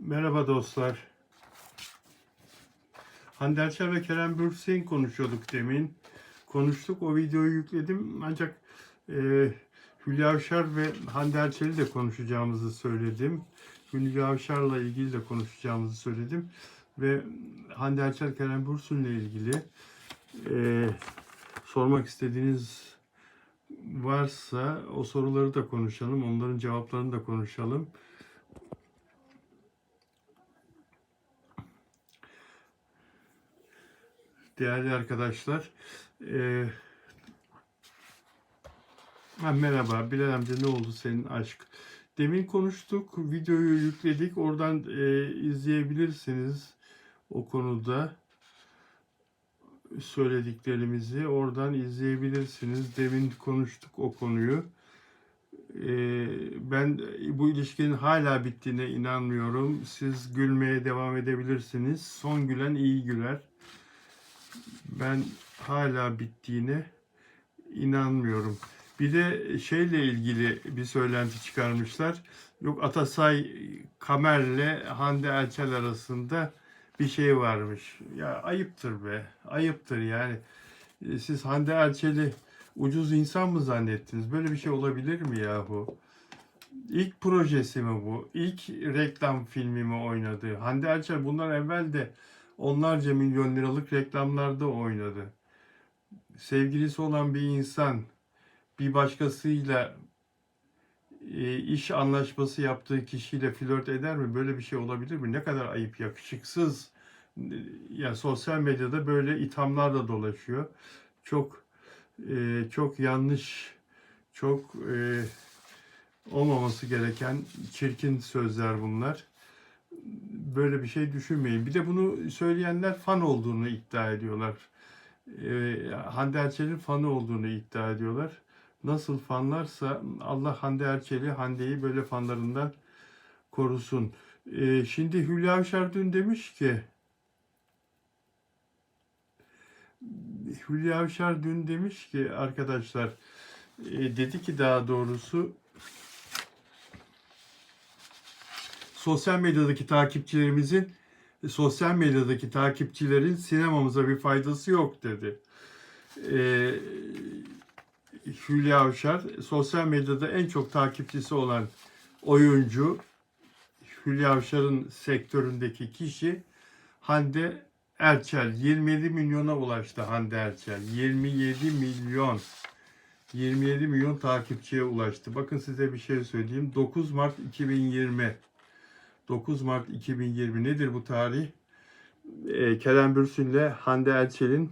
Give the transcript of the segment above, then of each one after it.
Merhaba dostlar. Hande Erçel ve Kerem Bürsin konuşuyorduk demin. Konuştuk, o videoyu yükledim. Ancak e, Hülya Avşar ve Hande Erçel'i de konuşacağımızı söyledim. Hülya Avşar'la ilgili de konuşacağımızı söyledim. Ve Hande Erçel, Kerem Bürsin'le ilgili e, sormak istediğiniz varsa o soruları da konuşalım. Onların cevaplarını da konuşalım. Değerli arkadaşlar, ha, merhaba Bilal amca ne oldu senin aşk? Demin konuştuk, videoyu yükledik, oradan eee, izleyebilirsiniz o konuda söylediklerimizi, oradan izleyebilirsiniz. Demin konuştuk o konuyu. Eee, ben bu ilişkinin hala bittiğine inanmıyorum. Siz gülmeye devam edebilirsiniz. Son gülen iyi güler ben hala bittiğine inanmıyorum. Bir de şeyle ilgili bir söylenti çıkarmışlar. Yok Atasay Kamer'le Hande Erçel arasında bir şey varmış. Ya ayıptır be. Ayıptır yani. E, Siz Hande Erçel'i ucuz insan mı zannettiniz? Böyle bir şey olabilir mi yahu? İlk projesi mi bu? İlk reklam filmi mi oynadı? Hande Erçel bundan evvel de onlarca milyon liralık reklamlarda oynadı. Sevgilisi olan bir insan bir başkasıyla e, iş anlaşması yaptığı kişiyle flört eder mi? Böyle bir şey olabilir mi? Ne kadar ayıp, yakışıksız. Yani sosyal medyada böyle ithamlar da dolaşıyor. Çok e, çok yanlış, çok e, olmaması gereken çirkin sözler bunlar böyle bir şey düşünmeyin. Bir de bunu söyleyenler fan olduğunu iddia ediyorlar. Ee, Hande Erçel'in fanı olduğunu iddia ediyorlar. Nasıl fanlarsa Allah Hande Erçel'i, Hande'yi böyle fanlarından korusun. Ee, şimdi Hülya Avşar dün demiş ki Hülya Avşar dün demiş ki arkadaşlar e, dedi ki daha doğrusu sosyal medyadaki takipçilerimizin sosyal medyadaki takipçilerin sinemamıza bir faydası yok dedi. Ee, Hülya Avşar sosyal medyada en çok takipçisi olan oyuncu Hülya Avşar'ın sektöründeki kişi Hande Erçel 27 milyona ulaştı Hande Erçel 27 milyon 27 milyon takipçiye ulaştı. Bakın size bir şey söyleyeyim. 9 Mart 2020 9 Mart 2020 nedir bu tarih? Ee, Kerem Bürsin ile Hande Erçel'in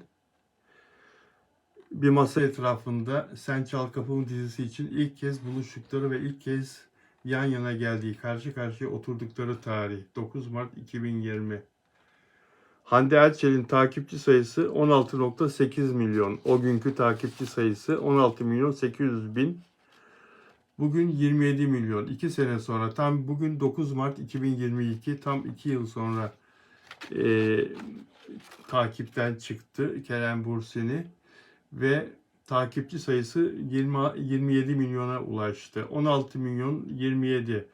bir masa etrafında Sen Çal Kapımı dizisi için ilk kez buluştukları ve ilk kez yan yana geldiği, karşı karşıya oturdukları tarih 9 Mart 2020. Hande Erçel'in takipçi sayısı 16.8 milyon. O günkü takipçi sayısı 16 milyon 800 bin. Bugün 27 milyon. 2 sene sonra tam bugün 9 Mart 2022 tam 2 yıl sonra e, takipten çıktı Kerem Bursin'i ve takipçi sayısı 20, 27 milyona ulaştı. 16 milyon 27.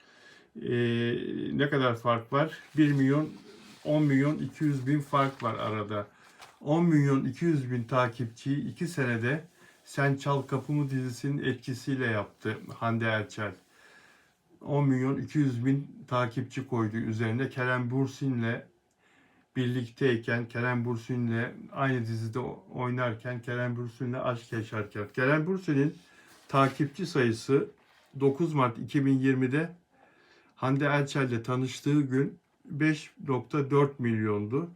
E, ne kadar fark var? 1 milyon 10 milyon 200 bin fark var arada. 10 milyon 200 bin takipçiyi 2 senede sen Çal Kapımı dizisinin etkisiyle yaptı Hande Erçel. 10 milyon 200 bin takipçi koydu üzerine. Kerem Bursin'le birlikteyken, Kerem Bursin'le aynı dizide oynarken, Kerem Bursin'le aşk yaşarken. Kerem Bursin'in takipçi sayısı 9 Mart 2020'de Hande Erçel'le tanıştığı gün 5.4 milyondu.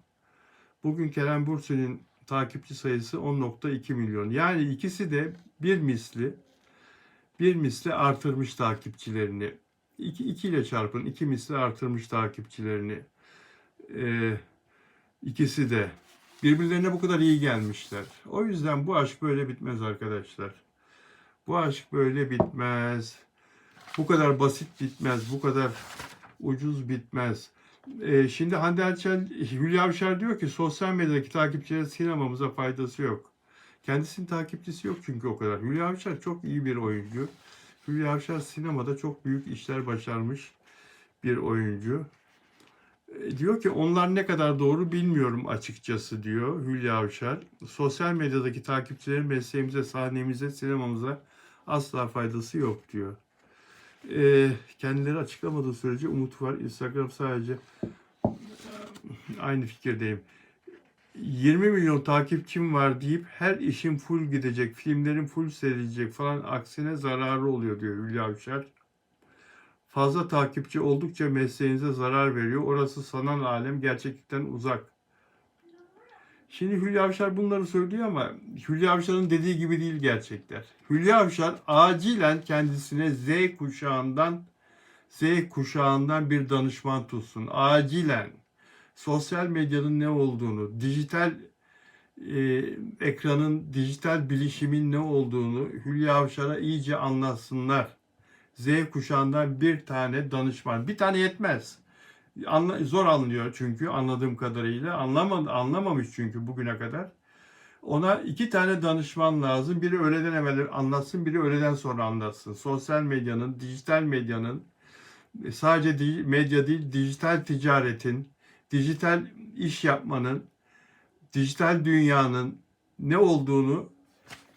Bugün Kerem Bursin'in takipçi sayısı 10.2 milyon. Yani ikisi de bir misli bir misli artırmış takipçilerini. 2, 2 ile çarpın. 2 misli artırmış takipçilerini. Ee, ikisi de birbirlerine bu kadar iyi gelmişler. O yüzden bu aşk böyle bitmez arkadaşlar. Bu aşk böyle bitmez. Bu kadar basit bitmez. Bu kadar ucuz bitmez. Ee, şimdi Hande Erçel, Hülya Avşar diyor ki sosyal medyadaki takipçilere sinemamıza faydası yok. Kendisinin takipçisi yok çünkü o kadar. Hülya Avşar çok iyi bir oyuncu. Hülya Avşar sinemada çok büyük işler başarmış bir oyuncu. E, Diyor ki onlar ne kadar doğru bilmiyorum açıkçası diyor Hülya Avşar. Sosyal medyadaki takipçilerin mesleğimize, sahnemize, sinemamıza asla faydası yok diyor. E, kendileri açıklamadığı sürece umut var. Instagram sadece aynı fikirdeyim. 20 milyon takipçim var deyip her işim full gidecek, filmlerim full seyredilecek falan aksine zararı oluyor diyor Hülya Avşar. Fazla takipçi oldukça mesleğinize zarar veriyor. Orası sanal alem gerçeklikten uzak. Şimdi Hülya Avşar bunları söylüyor ama Hülya Avşar'ın dediği gibi değil gerçekler. Hülya Avşar acilen kendisine Z kuşağından Z kuşağından bir danışman tutsun. Acilen sosyal medyanın ne olduğunu, dijital e, ekranın, dijital bilişimin ne olduğunu Hülya Avşar'a iyice anlatsınlar. Z kuşağından bir tane danışman. Bir tane yetmez. Anla, zor anlıyor çünkü anladığım kadarıyla. Anlamadı, anlamamış çünkü bugüne kadar. Ona iki tane danışman lazım. Biri öğleden evvel anlatsın, biri öğleden sonra anlatsın. Sosyal medyanın, dijital medyanın, sadece di- medya değil, dijital ticaretin, dijital iş yapmanın, dijital dünyanın ne olduğunu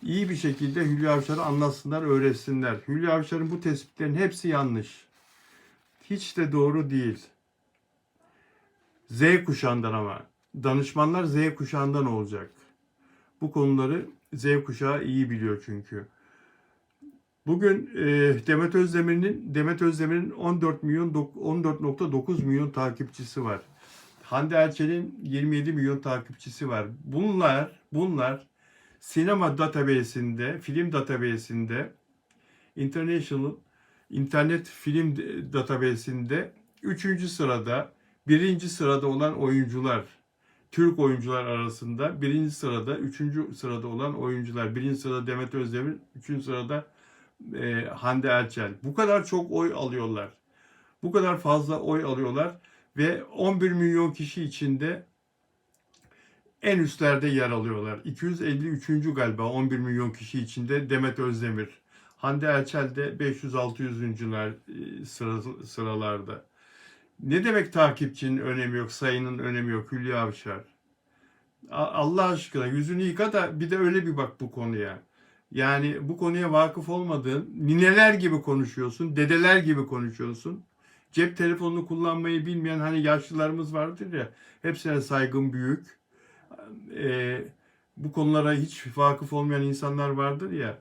iyi bir şekilde Hülya Avşar'a anlatsınlar, öğretsinler. Hülya Avşar'ın bu tespitlerin hepsi yanlış. Hiç de doğru değil. Z kuşağından ama. Danışmanlar Z kuşağından olacak. Bu konuları Z kuşağı iyi biliyor çünkü. Bugün e, Demet Özdemir'in Demet Özdemir'in 14 milyon dok- 14.9 milyon takipçisi var. Hande Erçel'in 27 milyon takipçisi var. Bunlar bunlar sinema database'inde, film database'inde International internet film database'inde 3. sırada, 1. sırada olan oyuncular. Türk oyuncular arasında 1. sırada, 3. sırada olan oyuncular. 1. sırada Demet Özdemir, 3. sırada e, Hande Erçel. Bu kadar çok oy alıyorlar. Bu kadar fazla oy alıyorlar ve 11 milyon kişi içinde en üstlerde yer alıyorlar. 253. galiba 11 milyon kişi içinde Demet Özdemir. Hande Erçel de 500-600'üncüler e, sıra, sıralarda. Ne demek takipçinin önemi yok, sayının önemi yok Hülya Avşar? Allah aşkına yüzünü yıka da bir de öyle bir bak bu konuya. Yani bu konuya vakıf olmadığın, nineler gibi konuşuyorsun, dedeler gibi konuşuyorsun. Cep telefonunu kullanmayı bilmeyen hani yaşlılarımız vardır ya, hepsine saygım büyük. Ee, bu konulara hiç vakıf olmayan insanlar vardır ya,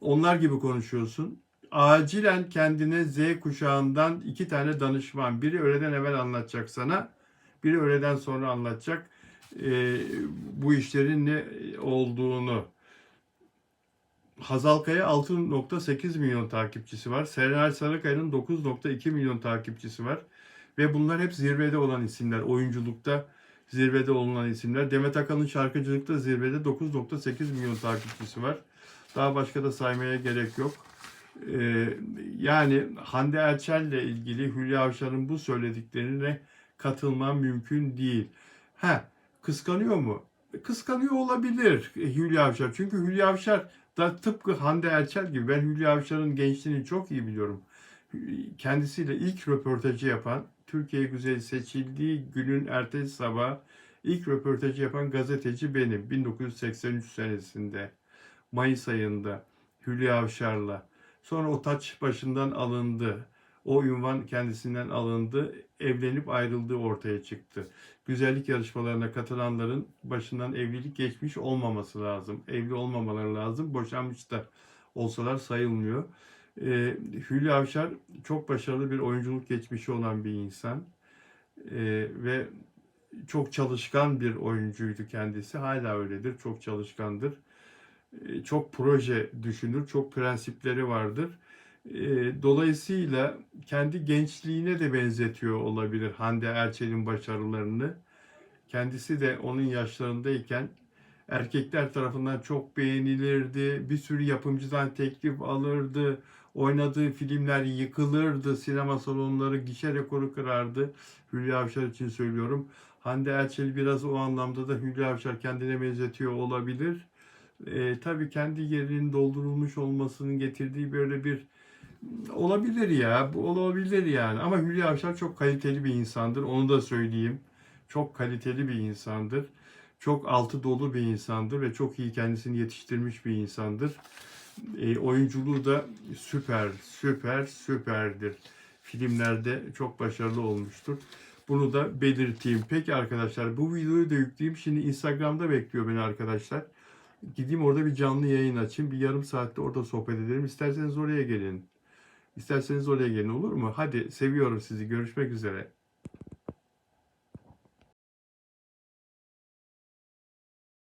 onlar gibi konuşuyorsun. Acilen kendine Z kuşağından iki tane danışman. Biri öğleden evvel anlatacak sana. Biri öğleden sonra anlatacak e, bu işlerin ne olduğunu. Hazal Kaya 6.8 milyon takipçisi var. Serenay Sarıkaya'nın 9.2 milyon takipçisi var. Ve bunlar hep zirvede olan isimler. Oyunculukta zirvede olunan isimler. Demet Akalın şarkıcılıkta zirvede 9.8 milyon takipçisi var. Daha başka da saymaya gerek yok. Ee, yani Hande Erçel'le ilgili Hülya Avşar'ın bu söylediklerine katılmam mümkün değil. Ha, kıskanıyor mu? Kıskanıyor olabilir Hülya Avşar. Çünkü Hülya Avşar da tıpkı Hande Erçel gibi ben Hülya Avşar'ın gençliğini çok iyi biliyorum. Kendisiyle ilk röportajı yapan, Türkiye Güzeli seçildiği günün ertesi sabah ilk röportajı yapan gazeteci benim 1983 senesinde. Mayıs ayında Hülya Avşar'la. Sonra o taç başından alındı. O ünvan kendisinden alındı. Evlenip ayrıldığı ortaya çıktı. Güzellik yarışmalarına katılanların başından evlilik geçmiş olmaması lazım. Evli olmamaları lazım. Boşanmış da olsalar sayılmıyor. Ee, Hülya Avşar çok başarılı bir oyunculuk geçmişi olan bir insan. Ee, ve çok çalışkan bir oyuncuydu kendisi. Hala öyledir. Çok çalışkandır e, çok proje düşünür, çok prensipleri vardır. E, Dolayısıyla kendi gençliğine de benzetiyor olabilir Hande Erçel'in başarılarını. Kendisi de onun yaşlarındayken erkekler tarafından çok beğenilirdi. Bir sürü yapımcıdan teklif alırdı. Oynadığı filmler yıkılırdı. Sinema salonları gişe rekoru kırardı. Hülya Avşar için söylüyorum. Hande Erçel biraz o anlamda da Hülya Avşar kendine benzetiyor olabilir e, tabii kendi yerinin doldurulmuş olmasının getirdiği böyle bir Olabilir ya, bu olabilir yani. Ama Hülya Avşar çok kaliteli bir insandır, onu da söyleyeyim. Çok kaliteli bir insandır. Çok altı dolu bir insandır ve çok iyi kendisini yetiştirmiş bir insandır. E, oyunculuğu da süper, süper, süperdir. Filmlerde çok başarılı olmuştur. Bunu da belirteyim. Peki arkadaşlar bu videoyu da yükleyeyim. Şimdi Instagram'da bekliyor beni arkadaşlar. Gideyim orada bir canlı yayın açayım. Bir yarım saatte orada sohbet edelim. İsterseniz oraya gelin. İsterseniz oraya gelin olur mu? Hadi seviyorum sizi. Görüşmek üzere.